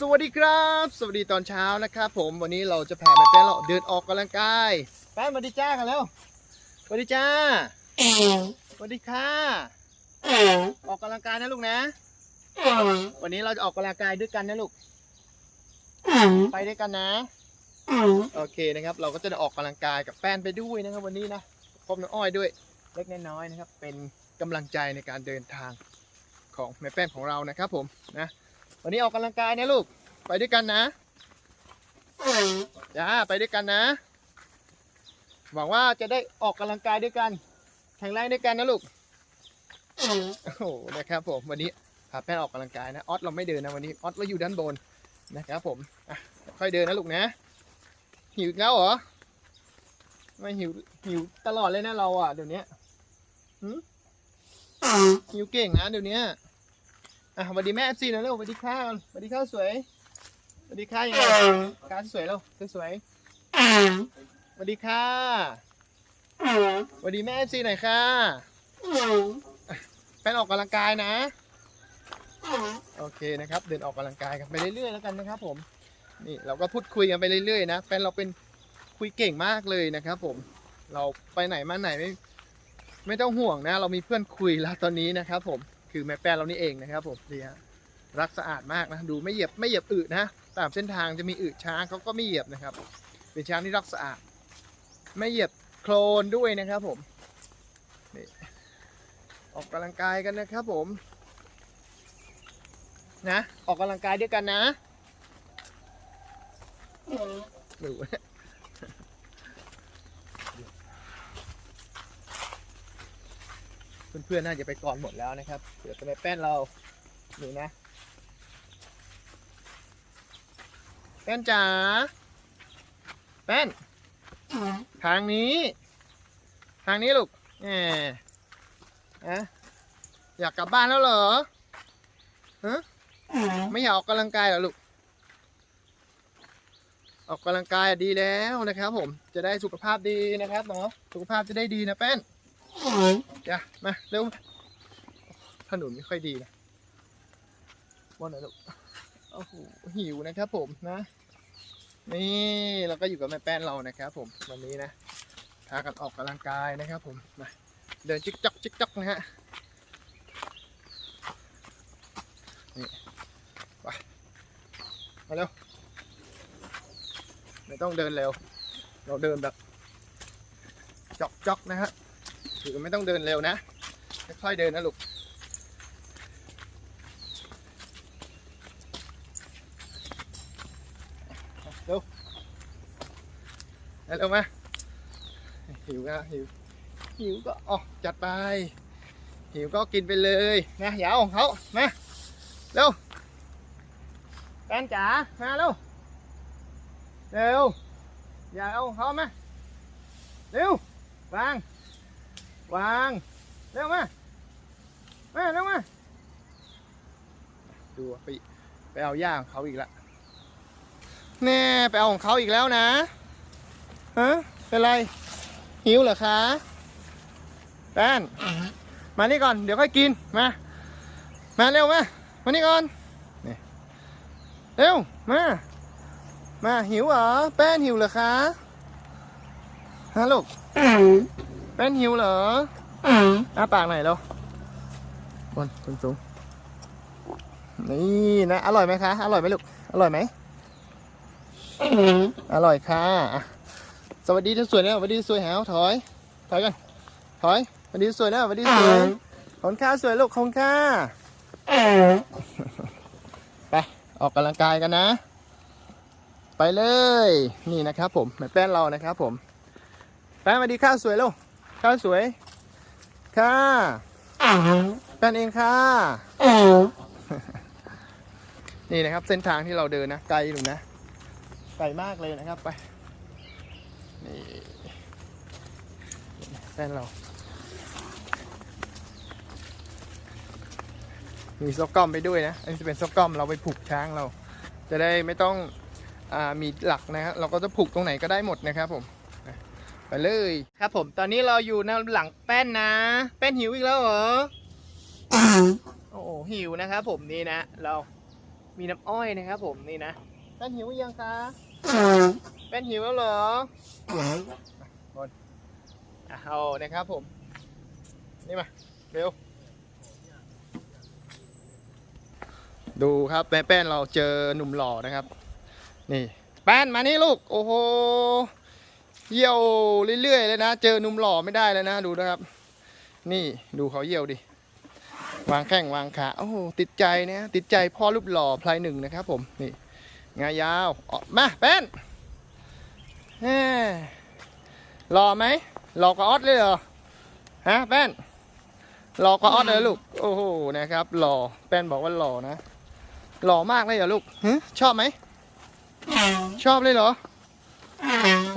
สวัสดีครับ สวัสดีตอนเช้านะครับผมวันนี้เราจะพาแม่แป้นเราเดินออกกำลังกายแป้นสวัสดีจ้ากันแล้วสวัสดีจ้าสวัสดีค่ะออกกำลังกายนะลูกนะ วันนี้เราจะออกกำลังกายด้วยกันนะลูกไปด้วยกันนะโอเคนะครับ เราก็จะออกกำลังกายกับแป้นไปด้วยนะครับ วันนี้นะพบน้องอ้อยด้วยเล็กน้อยนะครับ เป็นกำลังใจในการเดินทางของแม่แป้นของเรานะครับ ผมนะ วันนี้ออกกำลังกายนะลูก ไปด้วยกันนะจ้าไปด้วยกันนะ หวังว่าจะได้ออกกำลังกายด้วยกัน แข็งแรงด้วยกันนะลูก โอ้โห นะครับผม วันนี้พาแป้นออกกำลังกายนะ ออสเราไม่เดินนะวันนี้ ออสเราอยู่ด้านบนนะครับผม อะ ค่อยเดินนะลูกนะ หิวแล้วเหรอไม่หิว หิวตลอดเลยนะเราอะเดี๋ยวนี้หิวเก่งนะเดี๋ยวนี้ อะสวัสดีแม่เอฟซีหน่อยเร็วสวัสดีค่ะสวัสดีข้าวสวยสวัสดีค่ะยังไงการสวยเร็วสวยสวัสดีค่ะสวัสดีแม่เอฟซีหน่อยค่ะแฟนออกกำลังกายนะโอเคนะครับ เดินออกกำลังกายกันไปเรื่อยๆแล้วกันนะครับ ผม นี่เราก็พูดคุยกันไปเรื่อยๆนะแฟนเราเป็นคุยเก่งมากเลยนะครับ ผม เราไปไหนมาไหนไม่ไม่ต้องห่วงนะ เรามีเพื่อนคุยแล้วตอนนี้นะครับ ผม คือแม่แป้นเรานี่เองนะครับผมนี่ฮะรักสะอาดมากนะดูไม่เหยียบไม่เหยียบอึนะตามเส้นทางจะมีอึช้างเขาก็ไม่เหยียบนะครับ เป็นช้างที่รักสะอาด ไม่เหยียบโคลนด้วยนะครับผมนี่ออกกำลังกายกันนะครับผมนะออกกำลังกายด้วยกันนะดู เพื่อนๆน่าจะไปก่อนหมดแล้วนะครับเดี๋ยวจะไปแป้นเรานี่นะ แป้นจ๋าแป้น ทางนี้ ทางนี้ลูกแหมอะอยากกลับบ้านแล้วเหรอฮะไม่อยากออกกำลังกายเหรอลูก ออกกำลังกายดีแล้วนะครับ ผม จะได้สุขภาพดีนะครับเนาะ สุขภาพจะได้ดีนะแป้น จ้ะมาเร็วถนนไม่ค่อยดีนะว่าหน่อยลูกโอ้โหหิวนะครับผมนะ นี่เราก็อยู่กับแม่แป้นเรานะครับผมวันนี้นะพากันออกกำลังกายนะครับผมมาเดินจิกจักจิกจักนะฮะนี่ไปมาเร็วไม่ต้องเดินเร็วเราเดินแบบจอกจอกนะฮะ คือไม่ต้องเดินเร็วนะ ค่อยๆเดินนะลูกเร็วเร็วมาหิวนะหิวหิวก็อ๋อจัดไป หิวก็กินไปเลยนะอย่าเอาของเขามาเร็วแฟนจ๋ามาเร็วเร็วอย่าเอาของเขามาเร็ววาง วางเร็วมามาเร็วมาดูไปไปเอาย่าของเขาอีกแล้วแน่ไปเอาของเขาอีกแล้วนะฮะเป็นไรหิวเหรอคะแฟนมานี่ก่อนเดี๋ยวค่อยกินมามาเร็วมามานี่ก่อนนี่เร็วมามาหิวเหรอแป้นหิวเหรอคะฮะลูก แป้นหิวเหรออ้าปากหน่อยเร็วบนสูงสูงนี่นะ อร่อยไหมคะ อร่อยไหมลูก อร่อยไหมอร่อยค่ะอะสวัสดีทุกสวยนะสวัสดีสวยหาวถอย ถอยกัน ถอย สวัสดีสวยนะสวัสดีสวยขอนข้าสวยลูกขอนข้าไป ออกกำลังกายกันนะ ไปเลย นี่นะครับผมแม่แป้นเรานะครับผม แป้นสวัสดีข้าวสวยลูก ข้าวสวย ค่ะแป้นเองค่ะ นี่นะครับ เส้นทางที่เราเดินนะ ไกลอยู่นะ ไกลมากเลยนะครับไปนี่แป้นเรา มีซอกก้อมไปด้วยนะ อันนี้จะเป็นซอกก้อมเราไปผูกช้างเรา จะได้ไม่ต้องอมีหลักนะครเราก็จะผูกตรงไหนก็ได้หมดนะครับผม ไปเลย ครับผมตอนนี้เราอยู่ในหลังแป้นนะ แป้นหิวอีกแล้วเหรอโอ้โหหิวนะครับผมนี่นะ เรามีน้ำอ้อยนะครับผมนี่นะแป้นหิวหรือยังคะแป้นหิวแล้วเหรอคนอะเอานะครับผม นี่มาเร็วดูครับแม่แป้นเราเจอหนุ่มหล่อนะครับ นี่ แป้นมานี่ลูก โอ้โห เยี่ยวเรื่อยๆเลยนะ เจอหนุ่มหล่อไม่ได้เลยนะดูนะครับ นี่ดูเขาเยี่ยวดิ วางแข้งวางขาโอ้ติดใจนะติดใจพ่อรูปหล่อพลายหนึ่งนะครับ ผมนี่งายาวออกมาแป้นแหม่หล่อไหมหล่อกว่าออสเลยเหรอฮะแป้นหล่อกว่าออสเลยลูกโอ้โหนะครับหล่อแป้นบอกว่าหล่อนะหล่อมากเลยเหรอลูกฮะชอบไหมชอบเลยเหรอ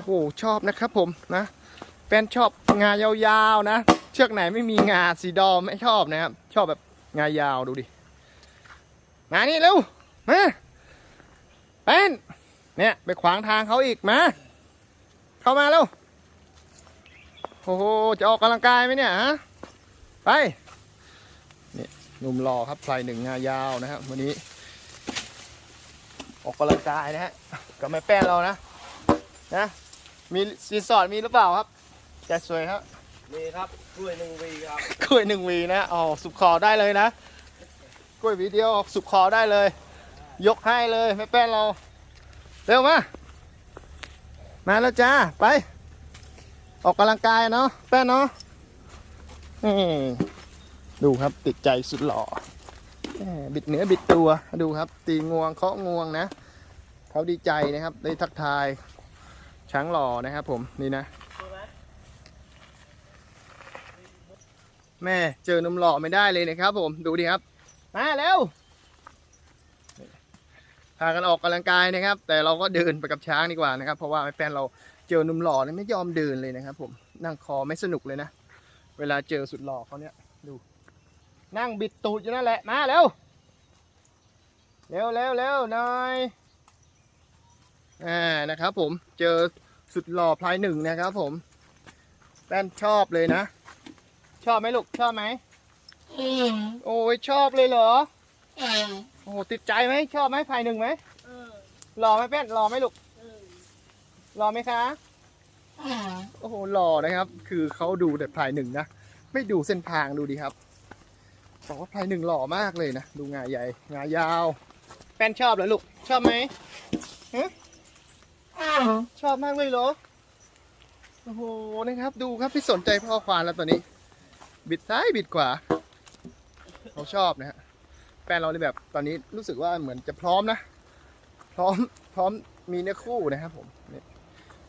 อ้โหชอบนะครับผมนะแป้นชอบงายาวๆนะ เชือกไหนไม่มีงาสีดอไม่ชอบนะครับ ชอบแบบงายาวดูดิมานี่เร็วมาแป้นเนี่ยไปขวางทางเขาอีกมาเข้ามาเร็วโอ้โหจะออกกำลังกายไหมเนี่ยฮะไปนี่หนุ่มหล่อครับพลายหนึ่งงายาวนะครับวันนี้ ออกกำลังกายนะฮะกับแม่แป้นเรานะนะ มีรีสอร์ทมีหรือเปล่าครับใจสวยครับมีครับกล้วยหนึ่งวีครับกล้วยหนึ่งหวีนะอ๋อสุกคอได้เลยนะกล้วยหวีเดียวออกสุกคอได้เลย ยกให้เลยแม่แป้นเราเร็วมามาแล้วจ้าไป ออกกำลังกายเนาะแป้นเนาะนี่ดูครับติดใจสุดหล่อแหมบิดเนื้อบิดตัวดูครับ ตีงวงเคาะงวงนะเขาดีใจนะครับได้ทักทาย ช้างหล่อนะครับผมนี่นะ แม่เจอหนุ่มหล่อไม่ได้เลยนะครับผมดูดิครับมาเร็วพากันออกกำลังกายนะครับ แต่เราก็เดินไปกับช้างดีกว่านะครับ เพราะว่าแฟนเราเจอหนุ่มหล่อเนี่ยไม่ยอมเดินเลยนะครับ ผมนั่งคอไม่สนุกเลยนะ เวลาเจอสุดหล่อเขาเนี่ยดูนั่งบิดตูดอยู่นั่นแหละมาเร็วเร็วเร็วเร็วหน่อย อ่านะครับผมเจอสุดหล่อพลายหนึ่งนะครับผมแฟนชอบเลยนะ ชอบไหมลูกชอบไหมโอ้ยชอบเลยเหรอโอ้โหติดใจไหมชอบไหมภายหนึ่งไหมหล่อไหมเป้นหล่อไหมลูกหล่อไหมคะโอ้โหหล่อนะครับ คือเขาดูแต่ภายหนึ่งนะไม่ดูเส้นทางดูดิครับบอกว่าภายหนึ่งหล่อมากเลยนะ ดูงาใหญ่งายาว แป้นชอบเหรอลูก ชอบไหมฮะ ชอบมากเลยเหรอ โอ้โห นะครับดูครับพี่สนใจพ่อควานแล้วตอนนี้ บิดซ้ายบิดขวาเขาชอบนะฮะแฟนเราเลยแบบตอนนี้รู้สึกว่าเหมือนจะพร้อมนะ พร้อมพร้อมมีเนื้อคู่นะครับผมเนี่ย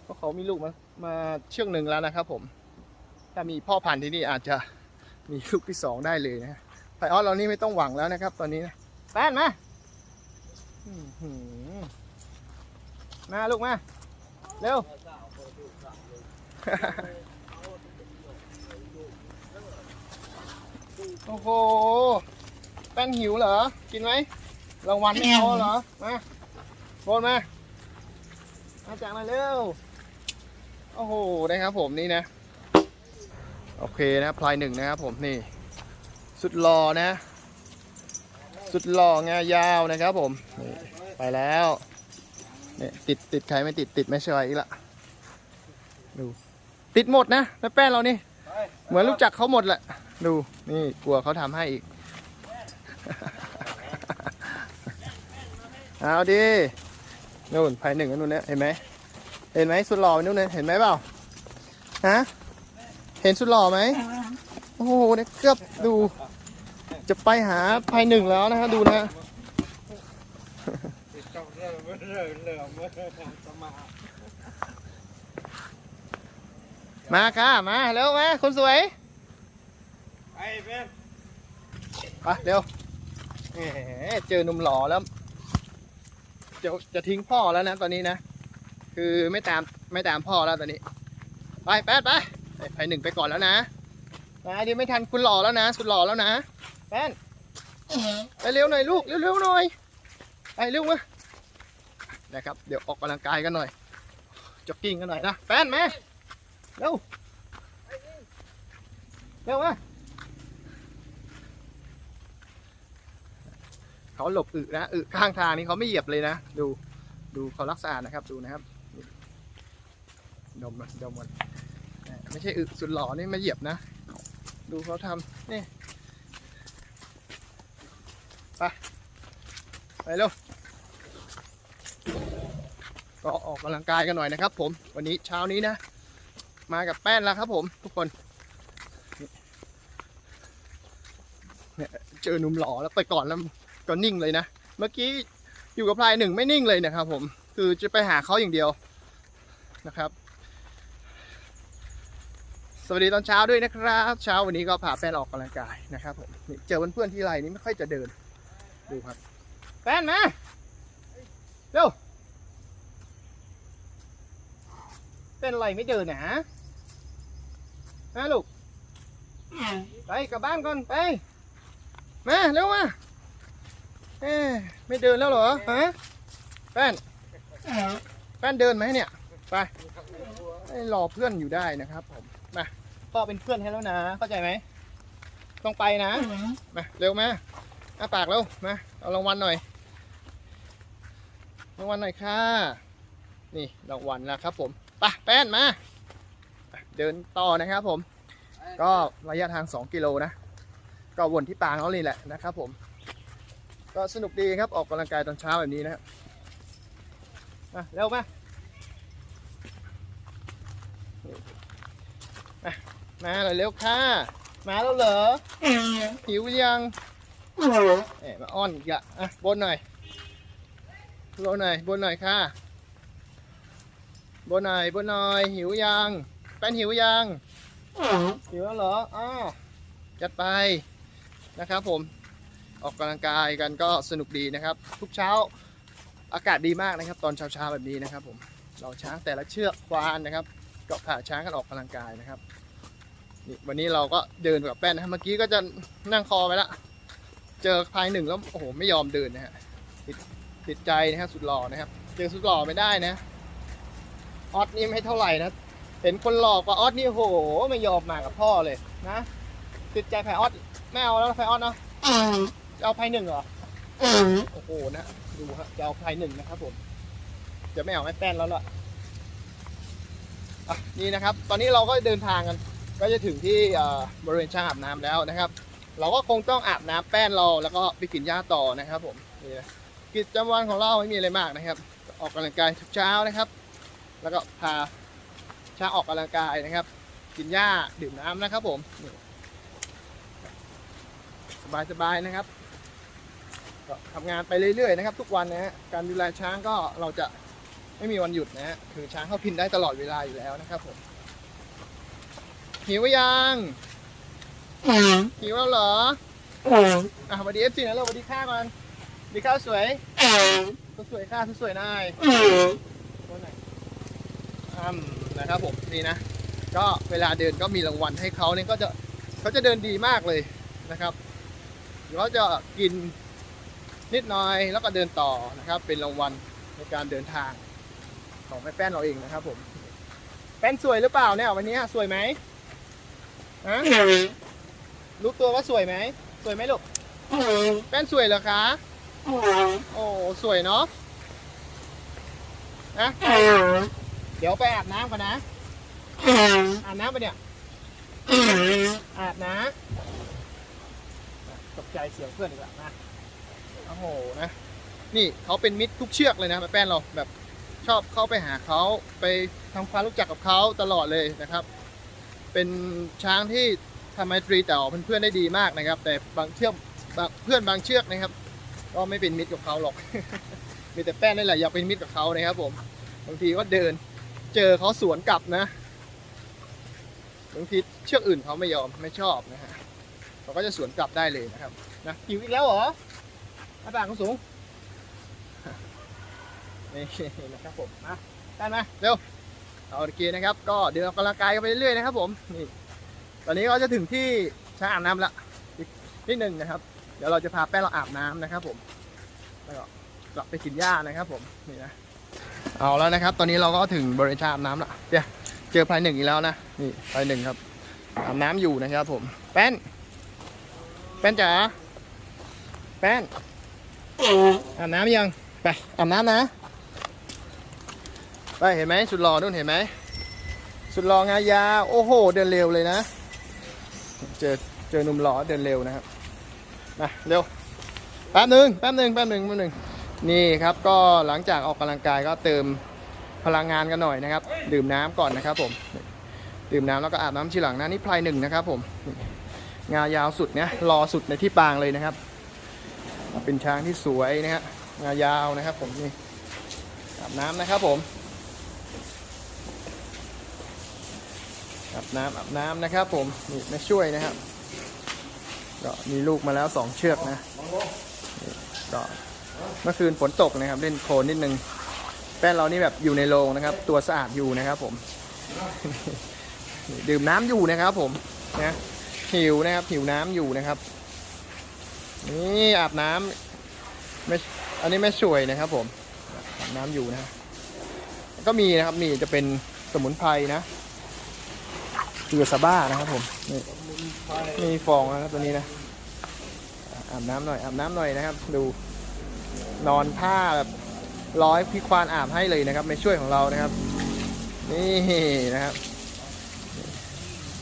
เพราะเขามีลูกมามาเชื่องหนึ่งแล้วนะครับ ผม ถ้ามีพ่อพันธุ์ที่นี่อาจจะมีลูกที่สองได้เลยนะไพออสเรานี่ไม่ต้องหวังแล้วนะครับ ตอนนี้นะแฟนมาอื้อหือ มาลูกมา เร็ว โอ้โห แป้นหิวเหรอ กินไหมรางวัลไม่เอาเหรอ มาโบนมา มาจากมาเร็ว โอ้โห นะครับผมนี่นะ โอเคนะพลายหนึ่งนะครับผมนี่ สุดหล่อนะ สุดหล่องายาวนะครับผมนี่ไปแล้ว เนี่ยติดติดใครไม่ติดติดไม่ใช่อีกละดูติดหมดนะแม่แป้นเรานี่เหมือนรู้จักเขาหมดแหละดูนี่กลัวเขาทำให้อีกเอาดินู่นภายหนึ่งอันนู่นเนี่ยเห็นไหมเห็นไหมสุดหล่อนู่นเนี่ยเห็นไหมเปล่าฮะเห็นสุดหล่อไหมโอ้โหเนี่ยเกือบดู จะไปหาภายหนึ่งแล้วนะฮะดูนะฮะ มเริ่มเริ่มเริ่มสมามาค่ะ มาเร็วมาคนสวยไอ้เป็นไปเร็วแหมเจอหนุ่มหล่อแล้วจะจะทิ้งพ่อแล้วนะตอนนี้นะ คือไม่ตามไม่ตามพ่อแล้วตอนนี้ ไปแป๊ดไปไอ้ไผ่หนึ่งไปก่อนแล้วนะนะเดี๋ยวไม่ทันคุณหล่อแล้วนะ สุดหล่อแล้วนะแป้นไปเร็วหน่อยลูกเร็วๆหน่อยไปเร็วมา นะครับ เดี๋ยวออกกำลังกายกันหน่อยจ็อกกิ้งกันหน่อยนะแป้นมเร็วเร็วมาเขาหลบอึนะอึข้างทางนี่เขาไม่เหยียบเลยนะ ดูดูเขารักสะอานะครับดูนะครับดมดมมันไม่ใช่อึสุดหล่อนี่มาเหยียบนะ ดูเขาทำนี่ไปไปเร็ว ก็ออกกำลังกายกันหน่อยนะครับ ผมวันนี้เช้านี้นะ มากับแป้นแล้วครับ ผมทุกคนเนี่ยเจอหนุ่มหล่อแล้วไปก่อนแล้วก็นิ่งเลยนะ เมื่อกี้อยู่กับพลายหนึ่งไม่นิ่งเลยนะครับ ผมคือจะไปหาเขาอย่างเดียวนะครับ สวัสดีตอนเช้าด้วยนะครับ เช้าวันนี้ก็พาแป้นออกกำลังกายนะครับผมเจอเพื่อนๆที่ไรนี่ไม่ค่อยจะเดิน ดูครับ แป้นมาเร็ว เป็นไรไม่เดินนะฮะนะลูก ไปกลับบ้านก่อนไป มาเร็วมาเอ๊ะไม่เดินแล้วเหรอฮะแป้นแป้นเดินไหมเนี่ย ไปห้รอเพื่อนอยู่ได้นะครับผมพ่อเป็นเพื่อนให้แล้วนะ เข้าใจไหม ต้องไปนะ มาเร็วมาอ้าปากเร็วมา เอารางวัลหน่อย รางวัลหน่อยค่ะ นี่รางวัลนะครับผม ไปแป้นมา เดินต่อนะครับผม ก็ระยะทาง 2 กิโลนะ ก็วนที่ปางเขาเลยแหละนะครับผม ก็สนุกดีครับออกกำลังกายตอนเช้าแบบนี้นะครับมาเร็วมามาเร็วๆค่ะ มาแล้วเหรอหิวยังเอ๋มาอ้อนอีกอะอะบนหน่อยบนหน่อยบนหน่อยค่ะ บนหน่อยบนหน่อยหิวยังแป้นหิวยังหิวแล้วเหรออ้าวจัดไปนะครับผมออกกำลังกายกันก็สนุกดีนะครับ ทุกเช้าอากาศดีมากนะครับ ตอนเช้าๆแบบนี้นะครับ ผมเราช้างแต่ละเชือกควานนะครับก็พาช้างกันออกกำลังกายนะครับนี่วันนี้เราก็เดินกับแป้นนะเมื่อกี้ก็จะนั่งคอไปละเจอพายหนึ่งแล้วโอ้โหไม่ยอมเดินนะฮะติดติดใจนะครับสุดหล่อนะครับ เจอสุดหล่อไม่ได้นะ ออสนี่ไม่เท่าไหร่นะ เห็นคนหลอกว่าออสนี่โอ้โหไม่ยอมมากับพ่อเลยนะติดใจพออสไม่เอาแล้วพออสเนาะจะเอาพายหนึ่งเหรอโอ้โหนะดูครับจะเอาพายหนึ่งนะครับผมจะไม่เอาแม่แป้นแล้วล่ะนี่นะครับ ตอนนี้เราก็เดินทางกัน ก็จะถึงที่บริเวณช่างอาบน้ำแล้วนะครับ เราก็คงต้องอาบน้ำแป้นเราแล้วก็ไปกินหญ้าต่อนะครับ ผมนี่นะกิจวัตรของเราไม่มีอะไรมากนะครับ ออกกำลังกายทุกเช้านะครับ แล้วก็พาช้างออกกำลังกายนะครับ กินหญ้าดื่มน้ำนะครับผมสบายๆนะครับก็ทำงานไปเรื่อยๆนะครับ ทุกวันนะฮะการดูแลช้างก็เราจะไม่มีวันหยุดนะฮะคือช้างเขาพินได้ตลอดเวลาอยู่แล้วนะครับผมหิวยังหิวแล้วเหรออะสวัสดีเอฟซีนะเราสวัสดีข้าก่อนดีข้าวสวยสวยข้าสวยนาย อืมนะครับผมนี่นะก็เวลาเดินก็มีรางวัลให้เขาเนี่ยก็จะเขาจะเดินดีมากเลยนะครับเขาจะกินนิดหน่อยแล้วก็เดินต่อนะครับ เป็นรางวัลในการเดินทาง ของแม่แป้นเราเองนะครับผมแป้นสวยหรือเปล่าเนี่ยวันนี้สวยไหมฮะรู้ตัวว่าสวยไหมสวยไหมลูกแป้นสวยเหรอคะโอ้สวยเนาะนะ เดี๋ยวไปอาบน้ำก่อนนะ อาบน้ำปะเนี่ย อาบนะตกใจเสียงเพื่อนอีกแล้วนะ โอ้โหนะ นี่เขาเป็นมิตรทุกเชือกเลยนะแม่แป้นเราแบบชอบเข้าไปหาเขาไปทำความรู้จักกับเขาตลอดเลยนะครับ เป็นช้างที่ทำไมตรีแต่อเพื่อนๆได้ดีมากนะครับ แต่บางเชือกบางเพื่อนบางเชือกนะครับ ก็ไม่เป็นมิตรกับเขาหรอก มีแต่แป้นนี่แหละอยากเป็นมิตรกับเขานะครับผมบางทีก็เดิน เจอเขาสวนกลับนะบางทีเชือกอื่นเขาไม่ยอมไม่ชอบนะฮะเขาก็จะสวนกลับได้เลยนะครับนะหิวอีกแล้วเหรอหน้าปากเขาสูงนี่นะครับผมมาได้ไหมเร็วเอาโอเคนะครับ ก็เดินออกกำลังกายกันไปเรื่อยๆนะครับ ผมนี่ตอนนี้ก็จะถึงที่ช้างอาบน้ำละอีกนิดหนึ่งนะครับ เดี๋ยวเราจะพาแป้งเราอาบน้ำนะครับ ผมแล้วก็กลับไปกินหญ้านะครับ ผมนี่นะ เอาแล้วนะครับ ตอนนี้เราก็ถึงบริเวณชาอาบน้ำละเดี๋ยวเจอพลายหนึ่งอีกแล้วนะ นี่พลายหนึ่งครับ อาบน้ำอยู่นะครับผม แป้น แป้นจ๋า แป้น อาบน้ำยัง ไป อาบน้ำนะ ไป เห็นไหมสุดหล่อนู่นเห็นไหม สุดหล่องายา โอ้โห เดินเร็วเลยนะ เจอ เจอหนุ่มหล่อเดินเร็วนะครับ มา เร็ว แป๊บหนึ่งแป๊บหนึ่งแป๊บหนึ่งแป๊บหนึ่ง นี่ครับก็หลังจากออกกำลังกายก็เติมพลังงานกันหน่อยนะครับ ดื่มน้ำก่อนนะครับผมดื่มน้ำแล้วก็อาบน้ำทีหลังนะนี่พลายหนึ่งนะครับผมงายาวสุดเนี่ยรอสุดในที่ปางเลยนะครับ เป็นช้างที่สวยนะฮะงายาวนะครับผมนี่อาบน้ำนะครับผมอาบน้ำอาบน้ำนะครับผมนี่มาช่วยนะครับ ก็มีลูกมาแล้วสองเชือกนะก็ เมื่อคืนฝนตกนะครับ เล่นโคลนนิดนึง แป้นเรานี่แบบอยู่ในโรงนะครับ ตัวสะอาดอยู่นะครับ ผม ดื่มน้ำอยู่นะครับ ผมนะหิวนะครับ หิวน้ำอยู่นะครับ นี่อาบน้ำไม่อันนี้ไม่ช่วยนะครับ ผมอาบน้ำอยู่นะก็มีนะครับมีจะเป็นสมุนไพรนะเกลือซาบ้านะครับผมนี่มีฟองนะครับตัวนี้นะอาบน้ำหน่อยอาบน้ำหน่อยนะครับ ดู นอนผ้าแบบร้อยพี่ควานอาบให้เลยนะครับ ไม่ช่วยของเรานะครับ นี่นะครับ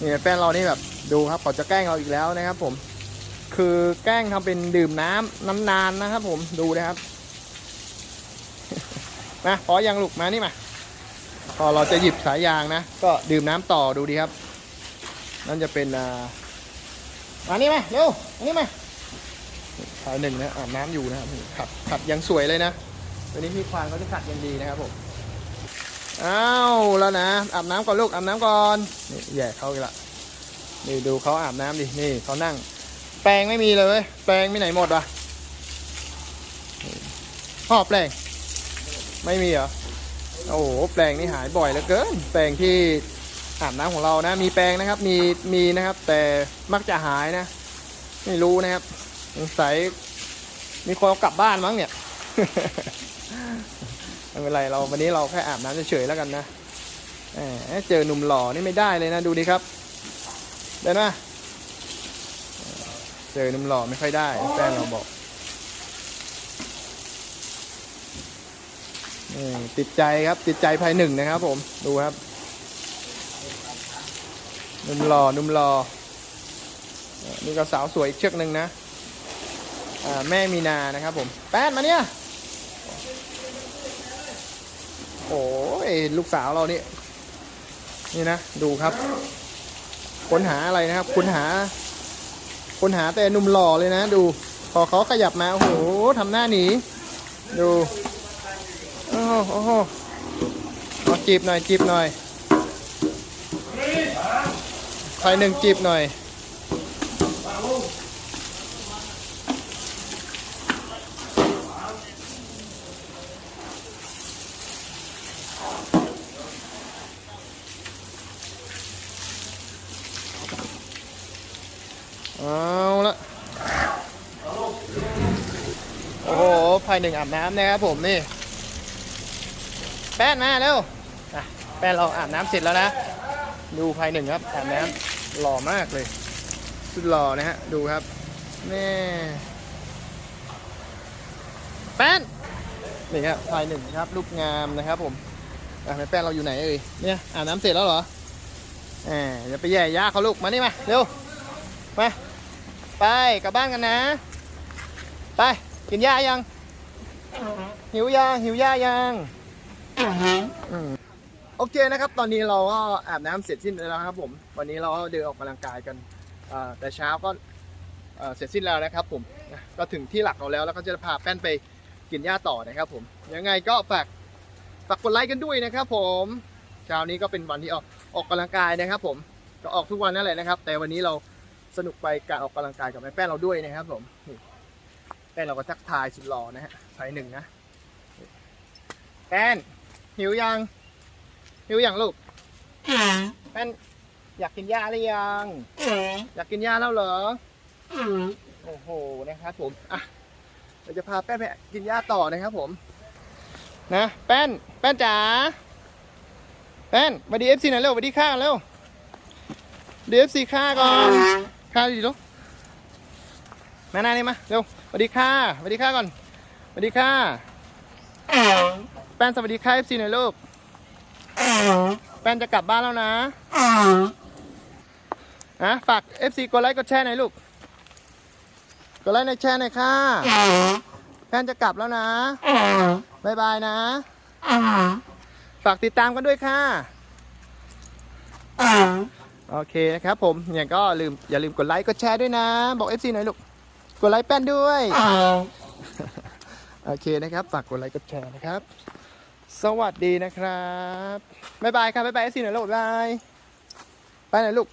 นี่แป้นเรานี่แบบดูครับเขาจะแกล้งเราอีกแล้วนะครับ ผม คือแกล้งทำเป็นดื่มน้ำน้ำนานนะครับ ผมดูนะครับมาพอยังลูกมานี่มาพอเราจะหยิบสายยางนะ ก็ดื่มน้ำต่อดูดีครับ นั่นจะเป็นอ่ามานี่มาเร็วมานี่มาายหนึ่งนะอาบน้ำอยู่นะครับขัดขัดยังสวยเลยนะวันนี้พี่ควานเขาจะขัดยังดีนะครับผมอ้าวแล้วนะอาบน้ำก่อนลูกอาบน้ำก่อนนี่แย่เขาอีกละนี่ดูเขาอาบน้ำดินี่เขานั่ง แปรงไม่มีเลยเว้ยแปรงไม่ไหนหมดวะพ่อแปรงไม่มีเหรอโอ้โหแปรงนี่หายบ่อยเหลือเกิน แปรงที่อาบน้ำของเรานะ มีแปรงนะครับ มีมีนะครับ แต่มักจะหายนะ ไม่รู้นะครับ สงสัยมีคนเอากลับบ้านมั้งเนี่ย ไม่เป็นไรเราวันนี้เราแค่อาบน้ำเฉยๆแล้วกันนะเจอหนุ่มหล่อนี่ไม่ได้เลยนะดูดิครับเดินมาเจอหนุ่มหล่อไม่ค่อยได้แฟนเราบอกติดใจครับติดใจภายหนึ่งนะครับผมดูครับหนุ่มหล่อหนุ่มหล่อนี่ก็สาวสวยอีกเชือกหนึ่งนะ แม่มีนานะครับผม แป้นมาเนี่ย โอ้ยลูกสาวเรานี่ นี่นะ ดูครับ ค้นหาอะไรนะครับ ค้นหาคนหาแต่หนุ่มหล่อเลยนะ ดู พอเขาขยับมา โอ้โหทำหน้าหนี ดู โอ้โหโอ้โหเอจีบหน่อยจีบหน่อยใครหนึ่งจีบหน่อย เอาละโอ้โหภาย หนึ่งอาบน้ำนะครับผมนี่ แป้นมาเร็วแป้นเราอาบน้ำเสร็จแล้วนะ ดูภายหนึ่งครับอาบน้ำหล่อมากเลย สุดหล่อนะฮะ ดูครับนี่แป้นนี่ครับภายหนึ่งครับลูกงามนะครับ ผมอะแป้นเราอยู่ไหนเอ่ยเนี่ยอาบน้ำเสร็จแล้วเหรอแหมอย่าไปแย่ยาเขาลูกมานี่มาเร็วมาไปกลับบ้านกันนะ ไปกินหญ้ายัง หิวยังหิวหญ้ายังโอเคนะครับ ตอนนี้เราก็อาบน้ำเสร็จสิ้นแล้วครับ ผม วันนี้เราก็เดินออกกำลังกายกันแต่เช้าก็เสร็จสิ้นแล้วนะครับ ผมก็ถึงที่หลักเราแล้วแล้วก็จะพาแป้นไปกินหญ้าต่อนะครับ ผมยังไงก็ฝากฝากกดไลค์กันด้วยนะครับ ผมเช้านี้ก็เป็นวันที่ออกออกกำลังกายนะครับ ผมก็ออกทุกวันนั่นแหละนะครับ แต่วันนี้เราสนุกไปการออกกำลังกายกับแม่แป้นเราด้วยนะครับ ผมนี่ แป้นเราก็ทักทายสุดหล่อนะฮะไฟหนึ่งนะแป้นหิวยัง หิวยังลูกแป้นอยากกินหญ้าหรือยัง อยากกินหญ้าแล้วเหรอโอ้โหนะครับผมอะเราจะพาแป้นไปกินหญ้าต่อนะครับผม นะแป้นแป้นจ๋าแป้นมาดีเอฟซีหน่อยเร็วมาดีข้างเร็วดีเอฟซีข้าก่อนค่าดีลูก มาหน้านี่มาเร็วสวัสดีค่ะสวัสดีค่ะก่อนสวัสดีค่ะ แป้นสวัสดีค่ะ FC หน่อยลูกแป้นจะกลับบ้านแล้วนะนะฝาก FC กดไลค์กดแชร์หน่อยลูกกดไลค์ในอยแชร์หน่อยค่ะแป้นจะกลับแล้วนะบายบายนะฝากติดตามกันด้วยค่ะโอเคนะครับผมอย่างก็ลืมอย่าลืมกดไลค์กดแชร์ด้วยนะ บอก FC หน่อยลูก กดไลค์แป้นด้วย โอเคนะครับ ฝากกดไลค์กดแชร์นะครับ สวัสดีนะครับ บ๊ายบายครับ บ๊ายบาย FC หน่อยลูกบ๊ายบาย ไปไหนอยลูก